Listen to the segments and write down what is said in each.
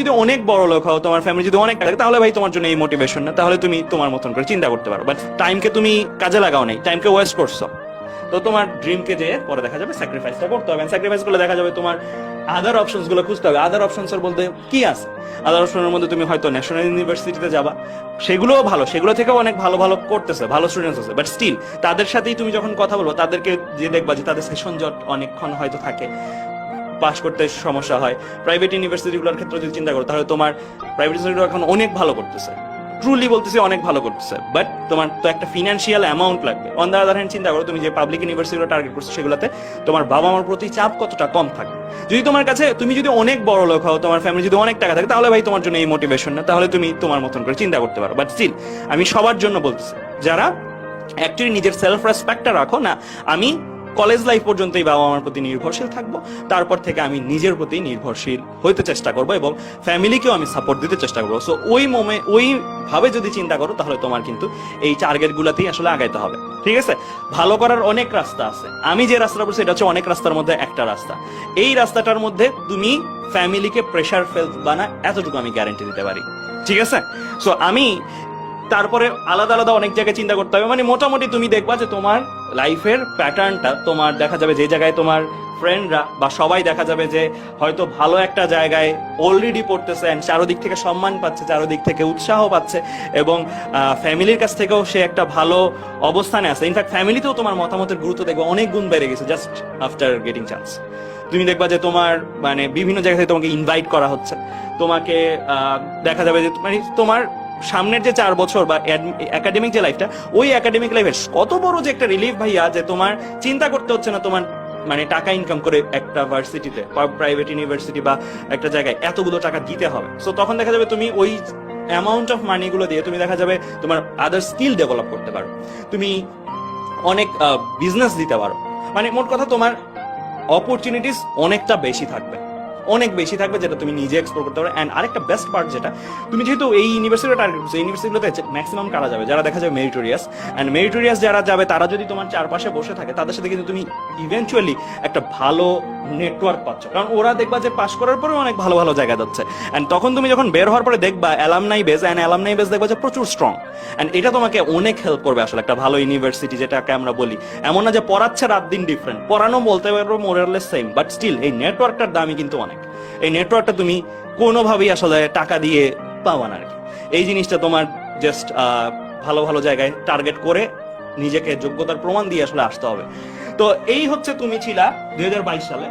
যদি অনেক বড় লোক হও তোমার ফ্যামিলি যদি অনেক থাকে, তাহলে ভাই তোমার জন্য এই মোটিভেশন না। তাহলে তুমি তোমার মতন করে চিন্তা করতে পারো। বাট টাইমকে তুমি কাজে লাগাও নাই টাইমকে ওয়েস্ট করছ। তো তোমার ড্রিমকে যে পরে দেখা যাবে স্যাক্রিফাইসটা করতে হবে। স্যাক্রিফাইস করলে দেখা যাবে তোমার আদার অপশনসগুলো খুঁজতে হবে। আদার অপশনস এর বলতে কি আছে? আদার অপশনের মধ্যে তুমি হয়তো ন্যাশনাল ইউনিভার্সিটিতে যাবা। সেগুলোও ভালো সেগুলো থেকেও অনেক ভালো ভালো করতেছে ভালো স্টুডেন্টস আছে। বাট স্টিল তাদের সাথেই তুমি যখন কথা বলব তাদেরকে যে দেখবা যে তাদের সেশন জট অনেকক্ষণ হয়তো থাকে। পাস করতে সমস্যা হয়। প্রাইভেট ইউনিভার্সিটিগুলোর ক্ষেত্রে যদি চিন্তা করো, তাহলে তোমার প্রাইভেট ইউনিভার্সিটিগুলো এখন অনেক ভালো করতেছে। ট্রুলি বলতেছি অনেক ভালো করতেছে। বাট তোমার তো একটা ফিনান্সিয়াল অ্যামাউন্ট লাগবে। অন দ্য আদার হ্যান্ড চিন্তা করো, তুমি যে পাবলিক ইউনিভার্সিটিগুলো টার্গেট করছ, সেগুলোতে তোমার বাবা মার প্রতি চাপ কতটা কম থাকে যদি তোমার কাছে, তুমি যদি অনেক বড় লোক হও, তোমার ফ্যামিলি যদি অনেক টাকা থাকে, তাহলে ভাই তোমার জন্য এই মোটিভেশন না। তাহলে তুমি তোমার মতন করে চিন্তা করতে পারো। বাট স্টিল আমি সবার জন্য বলতেছি, যারা অ্যাকচুয়ালি নিজের সেলফ রেসপেক্টটা রাখো না, আমি কলেজ লাইফ পর্যন্তই বাবা মার প্রতি নির্ভরশীল থাকব। তারপর থেকে আমি নিজের প্রতি নির্ভরশীল হইতে চেষ্টা করব এবং ফ্যামিলিকেও আমি সাপোর্ট দিতে চেষ্টা করব। সো ওই মোমে ওই ভাবে যদি চিন্তা করো, তাহলে তোমার কিন্তু এই টার্গেট গুলাতেই আসলে আগাইতে হবে। ঠিক আছে? ভালো করার অনেক রাস্তা আছে। আমি যে রাস্তাটা বলছি, এটা হচ্ছে অনেক রাস্তার মধ্যে একটা রাস্তা। এই রাস্তাটার মধ্যে তুমি ফ্যামিলিকে প্রেশার ফেলবা না এতটুকু আমি গ্যারেন্টি দিতে পারি। ঠিক আছে? সো আমি তারপরে আলাদা আলাদা অনেক জায়গায় চিন্তা করতে হবে। মানে মোটামুটি তুমি দেখবা যে তোমার লাইফের প্যাটার্নটা তোমার দেখা যাবে যে জায়গায় তোমার ফ্রেন্ডরা বা সবাই দেখা যাবে যে হয়তো ভালো একটা জায়গায় অলরেডি পড়তেছে and চারোদিক থেকে সম্মান পাচ্ছে, চারোদিক থেকে উৎসাহ পাচ্ছে এবং ফ্যামিলির কাছ থেকেও সে একটা ভালো অবস্থানে আছে। ইনফ্যাক্ট ফ্যামিলিতেও তোমার মতামতের গুরুত্ব দেখবে অনেক গুণ বেড়ে গেছে জাস্ট আফটার গেটিং চান্স তুমি দেখবা যে তোমার মানে বিভিন্ন জায়গা থেকে তোমাকে ইনভাইট করা হচ্ছে। তোমাকে দেখা যাবে যে মানে তোমার সামনের যে চার বছর বা একাডেমিক যে লাইফটা ওই একাডেমিক লাইফের কত বড় যে একটা রিলিফ ভাইয়া যে তোমার চিন্তা করতে হচ্ছে না তোমার মানে টাকা ইনকাম করে একটা ভার্সিটিতে প্রাইভেট ইউনিভার্সিটি বা একটা জায়গায় এতগুলো টাকা দিতে হবে। সো তখন দেখা যাবে তুমি ওই অ্যামাউন্ট অফ মানি গুলো দিয়ে তুমি দেখা যাবে তোমার আদার স্কিল ডেভেলপ করতে পারো। তুমি অনেক বিজনেস দিতে পারো। মানে মোট কথা তোমার অপরচুনিটিস অনেকটা বেশি থাকবে। অনেক বেশি থাকবে যেটা তুমি নিজে এক্সপ্লোর করতে পারো। অ্যান্ড আরেকটা বেস্ট পার্ট যেটা, তুমি যেহেতু এই ইউনিভার্সিটি টার্গেট করছ ইউনিভার্সিটিগুলোতে ম্যাক্সিমাম কারা যাবে? যারা দেখা যাবে মেরিটোরিয়াস অ্যান্ড মেরিটোরিয়াস যারা যাবে, তারা যদি তোমার চারপাশে বসে থাকে, তাদের সাথে কিন্তু তুমি ইভেনচুয়ালি একটা ভালো নেটওয়ার্ক পাচ্ছ। কারণ ওরা দেখবা যে পাশ করার পরে অনেক ভালো ভালো জায়গা যাচ্ছে। অ্যান্ড তখন তুমি যখন বের হওয়ার পরে দেখবা alumni base and alumni base দেখবা যে প্রচুর স্ট্রং অ্যান্ড এটা তোমাকে অনেক হেল্প করবে আসলে একটা ভালো ইউনিভার্সিটি যেটাকে আমরা বলি। এমন না যে পড়াচ্ছে রাত দিন ডিফারেন্ট পড়ানো বলতে পারব মোরালেস সেম বাট স্টিল এই নেটওয়ার্কটার দামই কিন্তু অনেক। এই নেটওয়ার্কটা তুমি কোনোভাবেই আসলে টাকা দিয়ে পাবা না আর কি। এই জিনিসটা তোমার জাস্ট ভালো ভালো জায়গায় টার্গেট করে নিজেকে যোগ্যতার প্রমাণ দিয়ে আসলে আসতে হবে। তো এই হচ্ছে তুমি ছিলা দুই হাজার বাইশ সালে,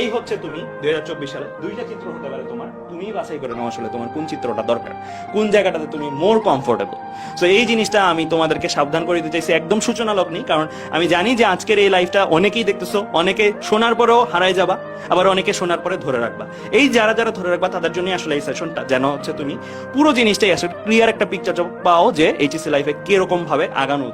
এই হচ্ছে তুমি দুই হাজার চব্বিশ সালে। দুইটা চিত্র হতে পারে তোমার। তুমি বাছাই করে নাও আসলে তোমার কোন চিত্রটা দরকার, কোন জায়গাটাতে তুমি মোর কমফোর্টেবল তো এই জিনিসটা আমি তোমাদেরকে সাবধান করে দিতে চাইছি, একদম সূচনা লগ্নি, কারণ আমি জানি যে আজকের এই লাইফটা অনেকেই দেখতেছো, অনেকে শোনার পরেও হারাই যাবা, আবার অনেকে শোনার পরে ধরে রাখবা। এই যারা যারা ধরে রাখবা, তাদের জন্যই আসলে এই সেশনটা যেন হচ্ছে তুমি পুরো জিনিসটাই আসলে ক্লিয়ার একটা পিকচার পাও যে এইচএসসি লাইফে কীরকম ভাবে আগানো।